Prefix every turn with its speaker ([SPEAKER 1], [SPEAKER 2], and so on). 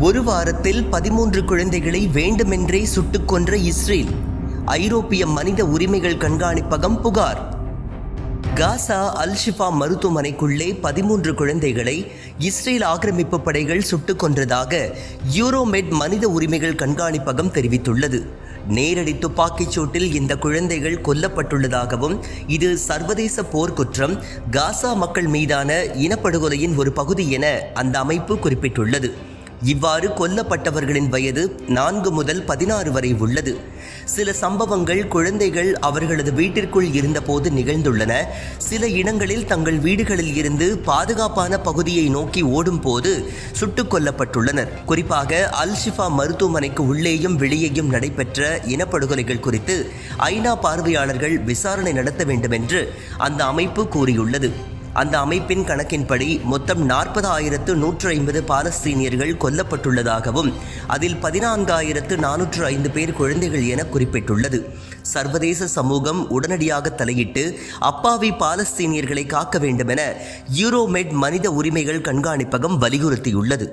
[SPEAKER 1] ஒரு வாரத்தில் பதிமூன்று குழந்தைகளை வேண்டுமென்றே சுட்டுக் கொன்ற இஸ்ரேல். ஐரோப்பிய மனித உரிமைகள் கண்காணிப்பகம் புகார். காசா அல் ஷிஃபா மருத்துவமனைக்குள்ளே பதிமூன்று குழந்தைகளை இஸ்ரேல் ஆக்கிரமிப்பு படைகள் சுட்டுக் கொன்றதாக யூரோமெட் மனித உரிமைகள் கண்காணிப்பகம் தெரிவித்துள்ளது. நேரடி துப்பாக்கிச் சூட்டில் இந்த குழந்தைகள் கொல்லப்பட்டுள்ளதாகவும் இது சர்வதேச போர்க்குற்றம் காசா மக்கள் மீதான இனப்படுகொலையின் ஒரு பகுதி என அந்த அமைப்பு குறிப்பிட்டுள்ளது. இவ்வாறு கொல்லப்பட்டவர்களின் வயது நான்கு முதல் பதினாறு வரை உள்ளது. சில சம்பவங்கள் குழந்தைகள் அவர்களது வீட்டிற்குள் இருந்தபோது நிகழ்ந்துள்ளன. சில இடங்களில் தங்கள் வீடுகளில் இருந்து பாதுகாப்பான பகுதியை நோக்கி ஓடும்போது சுட்டுக் கொல்லப்பட்டுள்ளனர். குறிப்பாக அல் ஷிஃபா மருத்துவமனைக்கு உள்ளேயும் வெளியேயும் நடைபெற்ற இனப்படுகொலைகள் குறித்து ஐநா பார்வையாளர்கள் விசாரணை நடத்த வேண்டும் என்று அந்த அமைப்பு கூறியுள்ளது. அந்த அமைப்பின் கணக்கின்படி மொத்தம் நாற்பதாயிரத்து நூற்று ஐம்பது பாலஸ்தீனியர்கள் கொல்லப்பட்டுள்ளதாகவும் அதில் பதினான்காயிரத்து நானூற்று ஐந்து பேர் குழந்தைகள் என குறிப்பிட்டுள்ளது. சர்வதேச சமூகம் உடனடியாக தலையிட்டு அப்பாவி பாலஸ்தீனியர்களை காக்க வேண்டுமென யூரோமெட் மனித உரிமைகள் கண்காணிப்பகம் வலியுறுத்தியுள்ளது.